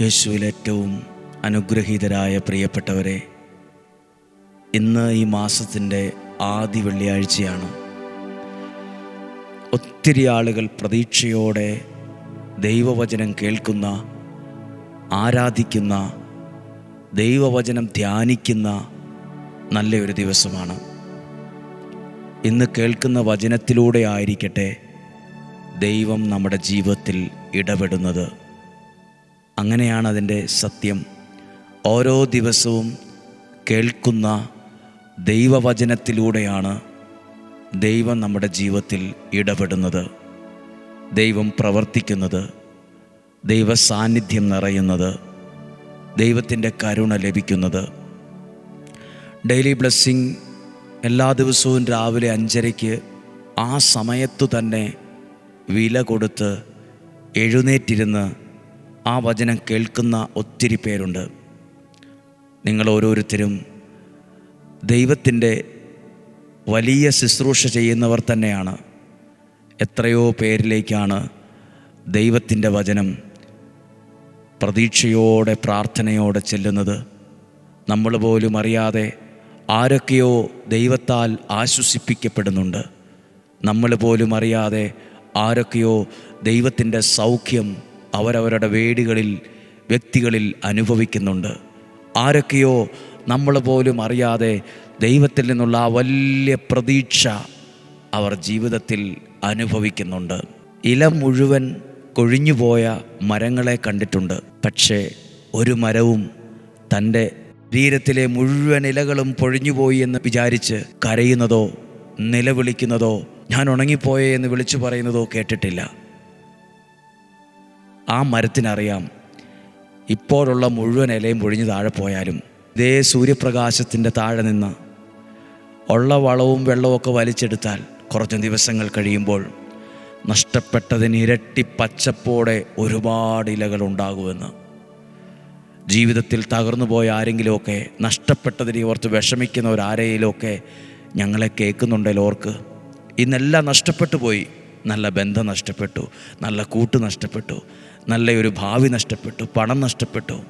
യേശുവിൽ ഏറ്റവും അനുഗ്രഹീതരായ പ്രിയപ്പെട്ടവരെ ഇന്ന് ഈ മാസത്തിന്റെ ആദ്യ വെള്ളിയാഴ്ചയാണ്. ഒത്തിരി ആളുകൾ പ്രതീക്ഷയോടെ ദൈവവചനം കേൾക്കുന്ന ആരാധിക്കുന്ന ദൈവവചനം ധ്യാനിക്കുന്ന നല്ലൊരു ദിവസമാണ്. ഇന്ന് കേൾക്കുന്ന വചനത്തിലൂടെ ആയിരിക്കട്ടെ ദൈവം നമ്മുടെ ജീവിതത്തിൽ ഇടപെടുന്നത്. അങ്ങനെയാണ് അതിന്റെ സത്യം. ഓരോ ദിവസവും കേൾക്കുന്ന ദൈവവചനത്തിലൂടെയാണ് ദൈവം നമ്മുടെ ജീവിതത്തിൽ ഇടപെടുന്നത്. ദൈവം പ്രവർത്തിക്കുന്നത്. ദൈവ സാന്നിധ്യം നിറയുന്നത്. ദൈവത്തിന്റെ കരുണ ലഭിക്കുന്നത്. ഡെയിലി ബ്ലെസ്സിങ് എല്ലാ ദിവസവും രാവിലെ അഞ്ചരയ്ക്ക് ആ സമയത്തു തന്നെ വില കൊടുത്ത് എഴുന്നേറ്റിരുന്ന് ആ വചനം കേൾക്കുന്ന ഒത്തിരി പേരുണ്ട്. നിങ്ങൾ ഓരോരുത്തരും ദൈവത്തിന്റെ വലിയ ശുശ്രൂഷ ചെയ്യുന്നവർ തന്നെയാണ്. എത്രയോ പേരിലേക്കാണ് ദൈവത്തിന്റെ വചനം പ്രതീക്ഷയോടെ പ്രാർത്ഥനയോടെ ചെല്ലുന്നത്. നമ്മൾ പോലും അറിയാതെ ആരൊക്കെയോ ദൈവത്താൽ ആശ്വസിപ്പിക്കപ്പെടുന്നുണ്ട്. നമ്മൾ പോലും അറിയാതെ ആരൊക്കെയോ ദൈവത്തിന്റെ സൗഖ്യം അവരവരുടെ വേടികളിൽ വ്യക്തികളിൽ അനുഭവിക്കുന്നുണ്ട്. ആരൊക്കെയോ നമ്മൾ പോലും അറിയാതെ ദൈവത്തിൽ നിന്നുള്ള ആ വലിയ പ്രതീക്ഷ അവർ ജീവിതത്തിൽ അനുഭവിക്കുന്നുണ്ട്. ഇല മുഴുവൻ കൊഴിഞ്ഞുപോയ മരങ്ങളെ കണ്ടിട്ടുണ്ട്. പക്ഷേ ഒരു മരവും തന്റെ ശരീരത്തിലെ മുഴുവൻ ഇലകളും പൊഴിഞ്ഞുപോയി എന്ന് വിചാരിച്ച് കരയുന്നതോ നിലവിളിക്കുന്നതോ ഞാൻ ഉണങ്ങിപ്പോയേ എന്ന് വിളിച്ചു പറയുന്നതോ കേട്ടിട്ടില്ല. ആ മരത്തിനറിയാം. ഇപ്പോഴുള്ള മുഴുവൻ ഇലയും ഒഴിഞ്ഞു താഴെ പോയാലും ഇതേ സൂര്യപ്രകാശത്തിന്റെ താഴെ നിന്ന് ഉള്ള വളവും വെള്ളവും വലിച്ചെടുത്താൽ കുറച്ച് ദിവസങ്ങൾ കഴിയുമ്പോൾ നഷ്ടപ്പെട്ടതിന് ഇരട്ടി പച്ചപ്പോടെ ഒരുപാട് ഇലകൾ ഉണ്ടാകുമെന്ന്. ജീവിതത്തിൽ തകർന്നു പോയ ആരെങ്കിലുമൊക്കെ നഷ്ടപ്പെട്ടതിനെ ഓർത്ത് വിഷമിക്കുന്ന ഒരു ആരെങ്കിലുമൊക്കെ ഞങ്ങളെ കേൾക്കുന്നുണ്ടല്ലോ ഓർക്ക്. ഇന്നെല്ലാം നഷ്ടപ്പെട്ടു പോയി. നല്ല ബന്ധം നഷ്ടപ്പെട്ടു. നല്ല കൂട്ട് നഷ്ടപ്പെട്ടു. നല്ല ഒരു ഭാവി നഷ്ടപ്പെട്ടു പണം നഷ്ടപ്പെട്ടു.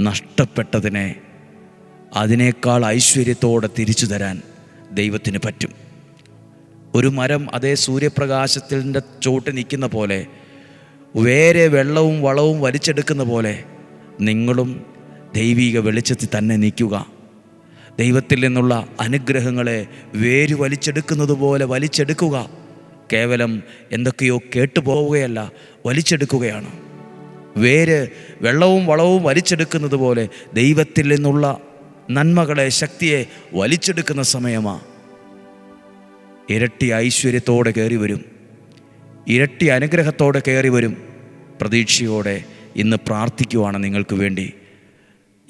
നഷ്ടപ്പെട്ടതിനെ അതിനേക്കാൾ ഐശ്വര്യത്തോടെ തിരിച്ചു തരാൻ ദൈവത്തിന് പറ്റും. ഒരു മരം അതേ സൂര്യപ്രകാശത്തിന്റെ ചോട്ട് നിൽക്കുന്ന പോലെ വേറെ വെള്ളവും വളവും വലിച്ചെടുക്കുന്ന പോലെ നിങ്ങളും ദൈവിക വെളിച്ചത്തിൽ തന്നെ നിൽക്കുക. ദൈവത്തിൽ നിന്നുള്ള അനുഗ്രഹങ്ങളെ വേര് വലിച്ചെടുക്കുന്നത് പോലെ വലിച്ചെടുക്കുക. കേവലം എന്തൊക്കെയോ കേട്ടുപോവുകയല്ല വലിച്ചെടുക്കുകയാണ്. വേര് വെള്ളവും വളവും വലിച്ചെടുക്കുന്നത് പോലെ ദൈവത്തിൽ നിന്നുള്ള നന്മകളെ ശക്തിയെ വലിച്ചെടുക്കുന്ന സമയമാണ് ഇരട്ടി ഐശ്വര്യത്തോടെ കയറി വരും. ഇരട്ടി അനുഗ്രഹത്തോടെ കയറി വരും. പ്രതീക്ഷയോടെ ഇന്ന് പ്രാർത്ഥിക്കുവാണ് നിങ്ങൾക്ക് വേണ്ടി.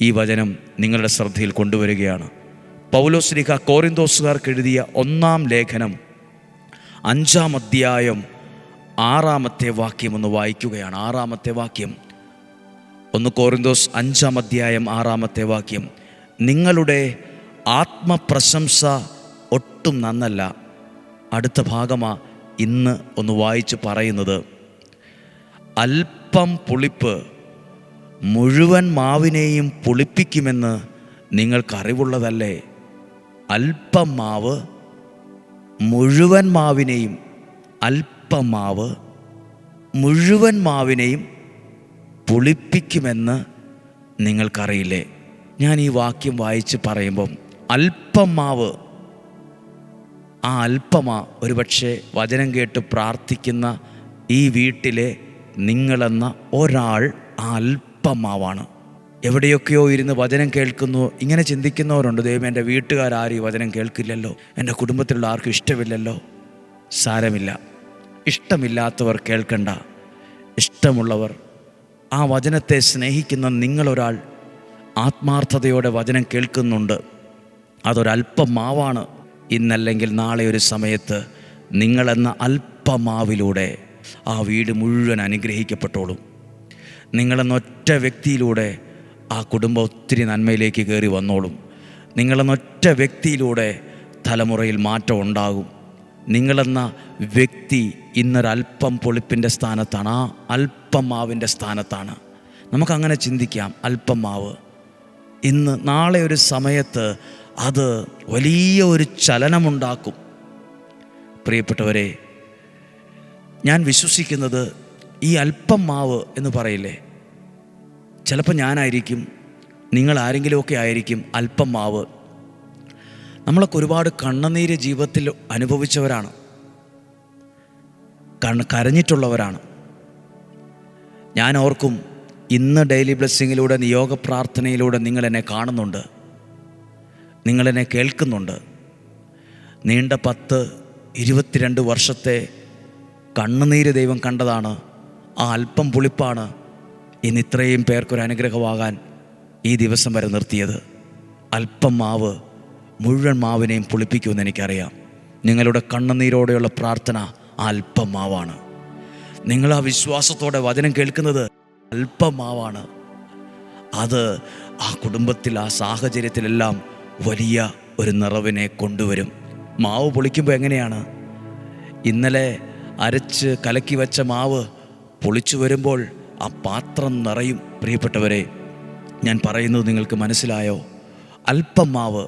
ഈ വചനം നിങ്ങളുടെ ശ്രദ്ധയിൽ കൊണ്ടുവരികയാണ്. പൗലോസ്ലിഹ കോറിന്തോസുകാർക്ക് എഴുതിയ ഒന്നാം ലേഖനം അഞ്ചാം അധ്യായം ആറാമത്തെ വാക്യം ഒന്ന് വായിക്കുകയാണ്. ആറാമത്തെ വാക്യം. ഒന്ന് കോറിന്തോസ് അഞ്ചാം അധ്യായം ആറാമത്തെ വാക്യം. നിങ്ങളുടെ ആത്മപ്രശംസ ഒട്ടും നന്നല്ല. അടുത്ത ഭാഗമാ ഇന്ന് ഒന്ന് വായിച്ച് പറയുന്നത്. അല്പം പുളിപ്പ് മുഴുവൻ മാവിനെയും പുളിപ്പിക്കുമെന്ന് നിങ്ങൾക്കറിവുള്ളതല്ലേ? അല്പം മാവ് മുഴുവൻ മാവിനെയും അല്പം മാവ് മുഴുവൻ മാവിനെയും പുളിപ്പിക്കുമെന്ന് നിങ്ങൾക്കറിയില്ലേ? ഞാൻ ഈ വാക്യം വായിച്ച് പറയുമ്പം അല്പമാവ് ആ അല്പമാ ഒരുപക്ഷെ വചനം കേട്ട് പ്രാർത്ഥിക്കുന്ന ഈ വീട്ടിലെ നിങ്ങളെന്ന ഒരാൾ ആ അല്പമാവാണ്. എവിടെയൊക്കെയോ ഇരുന്ന് വചനം കേൾക്കുന്നു. ഇങ്ങനെ ചിന്തിക്കുന്നവരുണ്ട്. ദൈവം എന്റെ വീട്ടുകാരും ഈ വചനം കേൾക്കില്ലല്ലോ. എന്റെ കുടുംബത്തിലുള്ള ആർക്കും ഇഷ്ടമില്ലല്ലോ. സാരമില്ല. ഇഷ്ടമില്ലാത്തവർ കേൾക്കണ്ട. ഇഷ്ടമുള്ളവർ ആ വചനത്തെ സ്നേഹിക്കുന്ന നിങ്ങളൊരാൾ ആത്മാർത്ഥതയോടെ വചനം കേൾക്കുന്നുണ്ട്. അതൊരല്പമാവാണ് ഇന്നല്ലെങ്കിൽ നാളെ ഒരു സമയത്ത് നിങ്ങളെന്ന അല്പമാവിലൂടെ ആ വീട് മുഴുവൻ അനുഗ്രഹിക്കപ്പെട്ടോളും. നിങ്ങളെന്ന ഒറ്റ വ്യക്തിയിലൂടെ ആ കുടുംബം ഒത്തിരി നന്മയിലേക്ക് കയറി വന്നോളും. നിങ്ങളെന്ന ഒറ്റ വ്യക്തിയിലൂടെ തലമുറയിൽ മാറ്റം ഉണ്ടാകും. നിങ്ങളെന്ന വ്യക്തി ഇന്നൊരൽപ്പം പൊളിപ്പിന്റെ സ്ഥാനത്താണ്. ആ അല്പം മാവിന്റെ സ്ഥാനത്താണ്. നമുക്കങ്ങനെ ചിന്തിക്കാം അല്പമാവ് ഇന്ന് നാളെ ഒരു സമയത്ത് അത് വലിയ ഒരു ചലനമുണ്ടാക്കും. പ്രിയപ്പെട്ടവരെ ഞാൻ വിശ്വസിക്കുന്നത് ഈ അല്പം മാവ് എന്ന് പറയില്ലേ? ചിലപ്പോൾ ഞാനായിരിക്കും നിങ്ങൾ ആരെങ്കിലുമൊക്കെ ആയിരിക്കും അല്പം മാവ് നമ്മളൊക്കെ ഒരുപാട് കണ്ണുനീര് ജീവിതത്തിൽ അനുഭവിച്ചവരാണ്. കണ്ണ് കരഞ്ഞിട്ടുള്ളവരാണ്. ഞാൻ ഓർക്കും ഇന്ന് ഡെയിലി ബ്ലെസ്സിങ്ങിലൂടെ നിയോഗ പ്രാർത്ഥനയിലൂടെ നിങ്ങളെന്നെ കാണുന്നുണ്ട്. നിങ്ങളെന്നെ കേൾക്കുന്നുണ്ട്. നീണ്ട പത്ത് ഇരുപത്തിരണ്ട് വർഷത്തെ കണ്ണുനീര് ദൈവം കണ്ടതാണ്. ആ അല്പം പുളിപ്പാണ് ഇന്ന് ഇത്രയും പേർക്കൊരു അനുഗ്രഹമാകാൻ ഈ ദിവസം വരെ നിർത്തിയത്. അല്പം മാവ് മുഴുവൻ മാവിനെയും പുളിപ്പിക്കുമെന്ന് എനിക്കറിയാം. നിങ്ങളുടെ കണ്ണുനീരോടെയുള്ള പ്രാർത്ഥന അല്പമാവാണ്. അല്പം മാവാണ് നിങ്ങൾ ആ വിശ്വാസത്തോടെ വചനം കേൾക്കുന്നത് അല്പമാവാണ്. അത് ആ കുടുംബത്തിൽ ആ സാഹചര്യത്തിലെല്ലാം വലിയ ഒരു നിറവിനെ കൊണ്ടുവരും. മാവ് പൊളിക്കുമ്പോൾ എങ്ങനെയാണ്? ഇന്നലെ അരച്ച് കലക്കി വെച്ച മാവ് പൊളിച്ചു വരുമ്പോൾ ആ പാത്രം നിറയും. പ്രിയപ്പെട്ടവരെ ഞാൻ പറയുന്നത് നിങ്ങൾക്ക് മനസ്സിലായോ? അല്പം മാവ്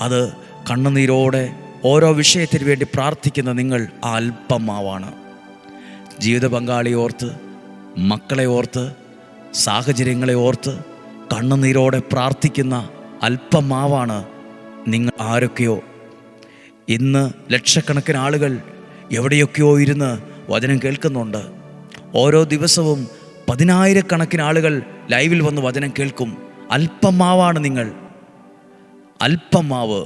അത് കണ്ണുനീരോടെ ഓരോ വിഷയത്തിന് വേണ്ടി പ്രാർത്ഥിക്കുന്ന നിങ്ങൾ ആ അല്പമാവാണ്. ജീവിത പങ്കാളി ഓർത്ത് മക്കളെ ഓർത്ത് സാഹചര്യങ്ങളെ ഓർത്ത് കണ്ണുനീരോടെ പ്രാർത്ഥിക്കുന്ന അല്പമാവാണ് നിങ്ങൾ ആരൊക്കെയോ. ഇന്ന് ലക്ഷക്കണക്കിന് ആളുകൾ എവിടെയൊക്കെയോ ഇരുന്ന് വചനം കേൾക്കുന്നുണ്ട്. ഓരോ ദിവസവും പതിനായിരക്കണക്കിന് ആളുകൾ ലൈവിൽ വന്ന് വചനം കേൾക്കും. അല്പമാവാണ് നിങ്ങൾ അല്പം മാവ്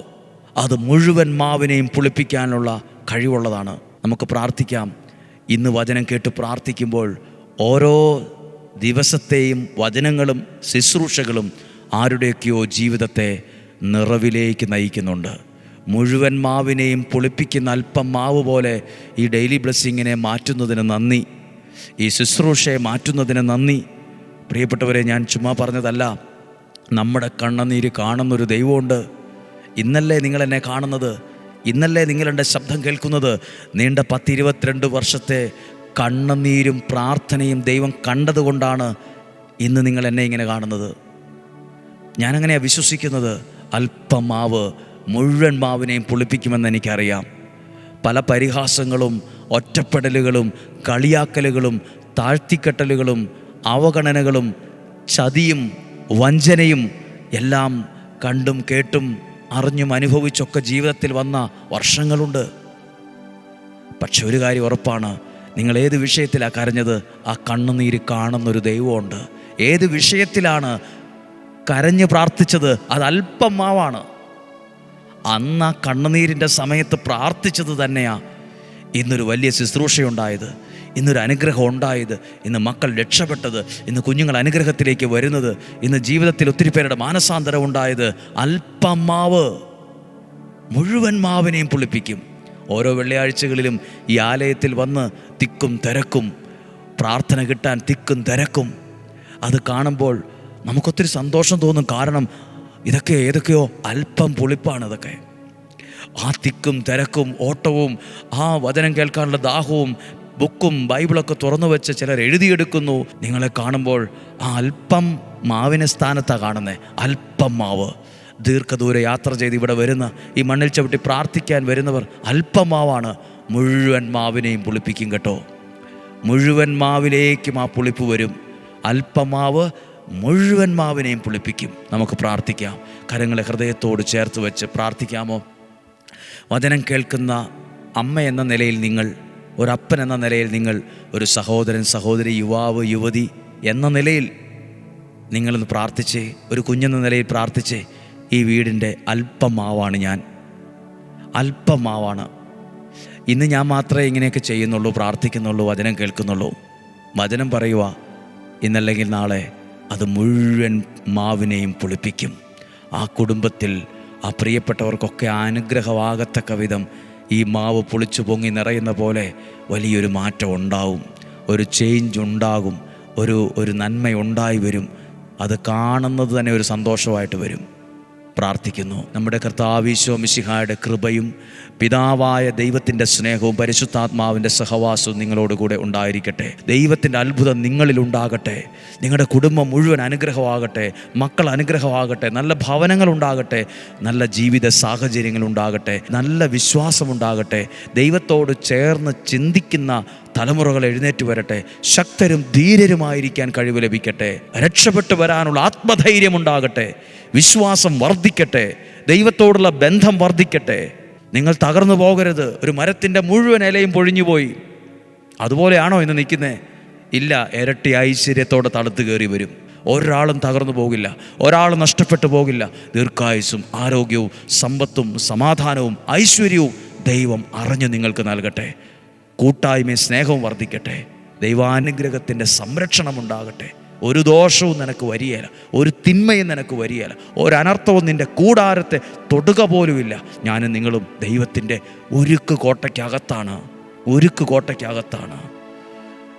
അത് മുഴുവൻ മാവിനെയും പുളിപ്പിക്കാനുള്ള കഴിവുള്ളതാണ്. നമുക്ക് പ്രാർത്ഥിക്കാം. ഇന്ന് വചനം കേട്ട് പ്രാർത്ഥിക്കുമ്പോൾ ഓരോ ദിവസത്തെയും വചനങ്ങളും ശുശ്രൂഷകളും ആരുടെയൊക്കെയോ ജീവിതത്തെ നിറവിലേക്ക് നയിക്കുന്നുണ്ട്. മുഴുവൻ മാവിനെയും പുളിപ്പിക്കുന്ന അല്പം മാവ് പോലെ ഈ ഡെയിലി ബ്ലെസ്സിങ്ങിനെ മാറ്റുന്നതിന് നന്ദി. ഈ ശുശ്രൂഷയെ മാറ്റുന്നതിന് നന്ദി. പ്രിയപ്പെട്ടവരെ ഞാൻ ചുമ്മാ പറഞ്ഞതല്ല. നമ്മുടെ കണ്ണുനീര് കാണുന്നൊരു ദൈവമുണ്ട്. ഇന്നല്ലേ നിങ്ങൾ എന്നെ കാണുന്നത്. ഇന്നല്ലേ നിങ്ങളെന്റെ ശബ്ദം കേൾക്കുന്നത്. നീണ്ട പത്തിരുപത്തിരണ്ട് വർഷത്തെ കണ്ണുനീരും പ്രാർത്ഥനയും ദൈവം കണ്ടതുകൊണ്ടാണ് ഇന്ന് നിങ്ങൾ എന്നെ ഇങ്ങനെ കാണുന്നത്. ഞാനങ്ങനെയാണ് വിശ്വസിക്കുന്നത്. അല്പം മാവ് മുഴുവൻ മാവിനെയും പുളിപ്പിക്കുമെന്ന് എനിക്കറിയാം. പല പരിഹാസങ്ങളും ഒറ്റപ്പെടലുകളും കളിയാക്കലുകളും താഴ്ത്തിക്കെട്ടലുകളും അവഗണനകളും ചതിയും വഞ്ചനയും എല്ലാം കണ്ടും കേട്ടും അറിഞ്ഞും അനുഭവിച്ചൊക്കെ ജീവിതത്തിൽ വന്ന വർഷങ്ങളുണ്ട്. പക്ഷെ ഒരു കാര്യം ഉറപ്പാണ് നിങ്ങൾ ഏത് വിഷയത്തിലാണ് കരഞ്ഞത് ആ കണ്ണുനീര് കാണുന്നൊരു ദൈവമുണ്ട്. ഏത് വിഷയത്തിലാണ് കരഞ്ഞ് പ്രാർത്ഥിച്ചത് അത് അല്പം മാവാണ്. അന്ന് ആ കണ്ണുനീരിന്റെ സമയത്ത് പ്രാർത്ഥിച്ചത് തന്നെയാണ് ഇന്നൊരു വലിയ ശുശ്രൂഷയുണ്ടായത്. ഇന്നൊരു അനുഗ്രഹം ഉണ്ടായത് ഇന്ന് മക്കൾ രക്ഷപ്പെട്ടത് ഇന്ന് കുഞ്ഞുങ്ങൾ അനുഗ്രഹത്തിലേക്ക് വരുന്നത് ഇന്ന് ജീവിതത്തിൽ ഒത്തിരി പേരുടെ മാനസാന്തരം ഉണ്ടായത് അല്പം മാവ് മുഴുവൻ മാവിനെയും പുളിപ്പിക്കും. ഓരോ വെള്ളിയാഴ്ചകളിലും ഈ ആലയത്തിൽ വന്ന് തിക്കും തിരക്കും പ്രാർത്ഥന കിട്ടാൻ തിക്കും തിരക്കും. അത് കാണുമ്പോൾ നമുക്കൊത്തിരി സന്തോഷം തോന്നും. കാരണം ഇതൊക്കെ ഏതൊക്കെയോ അല്പം പുളിപ്പാണ് ഇതൊക്കെ. ആ തിക്കും തിരക്കും ഓട്ടവും ആ വചനം കേൾക്കാനുള്ള ദാഹവും ബുക്കും ബൈബിളൊക്കെ തുറന്നു വെച്ച് ചിലർ എഴുതിയെടുക്കുന്നു. നിങ്ങളെ കാണുമ്പോൾ ആ അല്പം മാവിനെ സ്ഥാനത്താണ് കാണുന്നത് അല്പം മാവ്. ദീർഘദൂര യാത്ര ചെയ്ത് ഇവിടെ വരുന്ന ഈ മണ്ണിൽ ചവിട്ടി പ്രാർത്ഥിക്കാൻ വരുന്നവർ അല്പം മാവാണ്. മുഴുവൻ മാവിനെയും പുളിപ്പിക്കും കേട്ടോ. മുഴുവൻ മാവിലേക്കും ആ പുളിപ്പ് വരും. അല്പമാവ് മുഴുവൻ മാവിനെയും പുളിപ്പിക്കും. നമുക്ക് പ്രാർത്ഥിക്കാം. കരങ്ങളെ ഹൃദയത്തോട് ചേർത്ത് വെച്ച് പ്രാർത്ഥിക്കാമോ? വചനം കേൾക്കുന്ന അമ്മ എന്ന നിലയിൽ നിങ്ങൾ ഒരപ്പൻ എന്ന നിലയിൽ നിങ്ങൾ ഒരു സഹോദരൻ സഹോദരി യുവാവ് യുവതി എന്ന നിലയിൽ നിങ്ങളൊന്ന് പ്രാർത്ഥിച്ച് ഒരു കുഞ്ഞെന്ന നിലയിൽ പ്രാർത്ഥിച്ച് ഈ വീടിന്റെ അല്പമാവാണ് ഞാൻ. അല്പമാവാണ്. ഇന്ന് ഞാൻ മാത്രമേ ഇങ്ങനെയൊക്കെ ചെയ്യുന്നുള്ളൂ പ്രാർത്ഥിക്കുന്നുള്ളൂ വചനം കേൾക്കുന്നുള്ളൂ. വചനം പറയുക ഇന്നല്ലെങ്കിൽ നാളെ അത് മുഴുവൻ മാവിനെയും പുളിപ്പിക്കും. ആ കുടുംബത്തിൽ ആ പ്രിയപ്പെട്ടവർക്കൊക്കെ അനുഗ്രഹമാകത്തക്ക വിധം ഈ മാവ് പൊളിച്ചു പൊങ്ങി നിറയുന്ന പോലെ വലിയൊരു മാറ്റം ഉണ്ടാവും. ഒരു ചേഞ്ച് ഉണ്ടാകും. ഒരു ഒരു നന്മ ഉണ്ടായി വരും. അത് കാണുന്നത് തന്നെ ഒരു സന്തോഷമായിട്ട് വരും. പ്രാർത്ഥിക്കുന്നു. നമ്മുടെ കർത്താവീശോ മിശിഹായുടെ കൃപയും പിതാവായ ദൈവത്തിന്റെ സ്നേഹവും പരിശുദ്ധാത്മാവിന്റെ സഹവാസവും നിങ്ങളോടുകൂടെ ഉണ്ടായിരിക്കട്ടെ. ദൈവത്തിന്റെ അത്ഭുതം നിങ്ങളിൽ ഉണ്ടാകട്ടെ. നിങ്ങളുടെ കുടുംബം മുഴുവൻ അനുഗ്രഹമാകട്ടെ. മക്കൾ അനുഗ്രഹമാകട്ടെ. നല്ല ഭവനങ്ങൾ ഉണ്ടാകട്ടെ. നല്ല ജീവിത സാഹചര്യങ്ങൾ ഉണ്ടാകട്ടെ. നല്ല വിശ്വാസമുണ്ടാകട്ടെ ദൈവത്തോട് ചേർന്ന് ചിന്തിക്കുന്ന തലമുറകൾ എഴുന്നേറ്റ് വരട്ടെ. ശക്തരും ധീരരുമായിരിക്കാൻ കഴിവ് ലഭിക്കട്ടെ. രക്ഷപ്പെട്ടു വരാനുള്ള ആത്മധൈര്യം ഉണ്ടാകട്ടെ. വിശ്വാസം വർദ്ധിക്കട്ടെ. ദൈവത്തോടുള്ള ബന്ധം വർദ്ധിക്കട്ടെ. നിങ്ങൾ തകർന്നു പോകരുത്. ഒരു മരത്തിന്റെ മുഴുവൻ ഇലയും പൊഴിഞ്ഞുപോയി. അതുപോലെയാണോ ഇന്ന് നിൽക്കുന്നത് ഇല്ല ഇരട്ടി ഐശ്വര്യത്തോടെ തണുത്ത് കയറി വരും. ഒരാളും തകർന്നു പോകില്ല. ഒരാൾ നഷ്ടപ്പെട്ടു പോകില്ല. ദീർഘായുസും ആരോഗ്യവും സമ്പത്തും സമാധാനവും ഐശ്വര്യവും ദൈവം അറിഞ്ഞു നിങ്ങൾക്ക് നൽകട്ടെ. കൂട്ടായ്മയും സ്നേഹവും വർദ്ധിക്കട്ടെ. ദൈവാനുഗ്രഹത്തിന്റെ സംരക്ഷണം ഉണ്ടാകട്ടെ. ഒരു ദോഷവും നിനക്ക് വരികയില്ല. ഒരു തിന്മയും നിനക്ക് വരികയില്ല. ഒരനർത്ഥവും നിന്റെ കൂടാരത്തെ തൊടുക പോലുമില്ല. ഞാനും നിങ്ങളും ദൈവത്തിന്റെ ഒരുക്ക് കോട്ടയ്ക്കകത്താണ്. ഒരുക്ക് കോട്ടയ്ക്കകത്താണ്.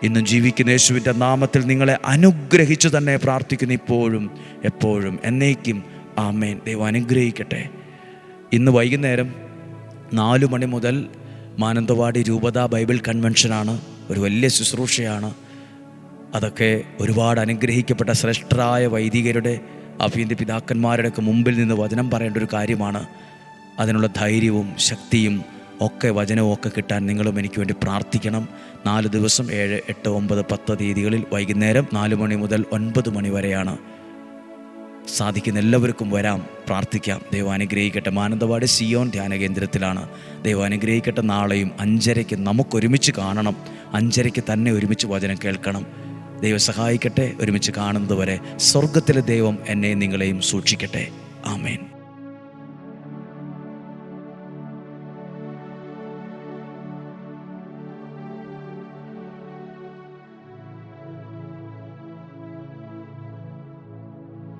ഇന്നും ജീവിക്കുന്ന യേശുവിന്റെ നാമത്തിൽ നിങ്ങളെ അനുഗ്രഹിച്ചു തന്നെ പ്രാർത്ഥിക്കുന്നു ഇപ്പോഴും എപ്പോഴും എന്നേക്കും. ആമേൻ. ദൈവം അനുഗ്രഹിക്കട്ടെ. ഇന്ന് വൈകുന്നേരം നാലു മണി മുതൽ മാനന്തവാടി രൂപത ബൈബിൾ കൺവെൻഷനാണ്. ഒരു വലിയ ശുശ്രൂഷയാണ്. അതൊക്കെ ഒരുപാട് അനുഗ്രഹിക്കപ്പെട്ട ശ്രേഷ്ഠരായ വൈദികരുടെ അഭ്യന്തി പിതാക്കന്മാരുടെയൊക്കെ മുമ്പിൽ നിന്ന് വചനം പറയേണ്ട ഒരു കാര്യമാണ്. അതിനുള്ള ധൈര്യവും ശക്തിയും ഒക്കെ വചനവും ഒക്കെ കിട്ടാൻ നിങ്ങളും എനിക്ക് വേണ്ടി പ്രാർത്ഥിക്കണം. നാല് ദിവസം ഏഴ് എട്ട് ഒമ്പത് പത്ത് തീയതികളിൽ വൈകുന്നേരം നാല് മണി മുതൽ ഒൻപത് മണി വരെയാണ്. സാധിക്കുന്ന എല്ലാവർക്കും വരാം. പ്രാർത്ഥിക്കാം. ദൈവം അനുഗ്രഹിക്കട്ടെ. മാനന്തവാടി സിയോൻ ധ്യാന കേന്ദ്രത്തിലാണ്. ദൈവം അനുഗ്രഹിക്കട്ടെ. നാളെയും അഞ്ചരയ്ക്ക് നമുക്കൊരുമിച്ച് കാണണം. അഞ്ചരയ്ക്ക് തന്നെ ഒരുമിച്ച് വചനം കേൾക്കണം. ദൈവം സഹായിക്കട്ടെ. ഒരുമിച്ച് കാണുന്നതുവരെ സ്വർഗത്തിലെ ദൈവം എന്നെയും നിങ്ങളെയും സൂക്ഷിക്കട്ടെ. ആമേൻ.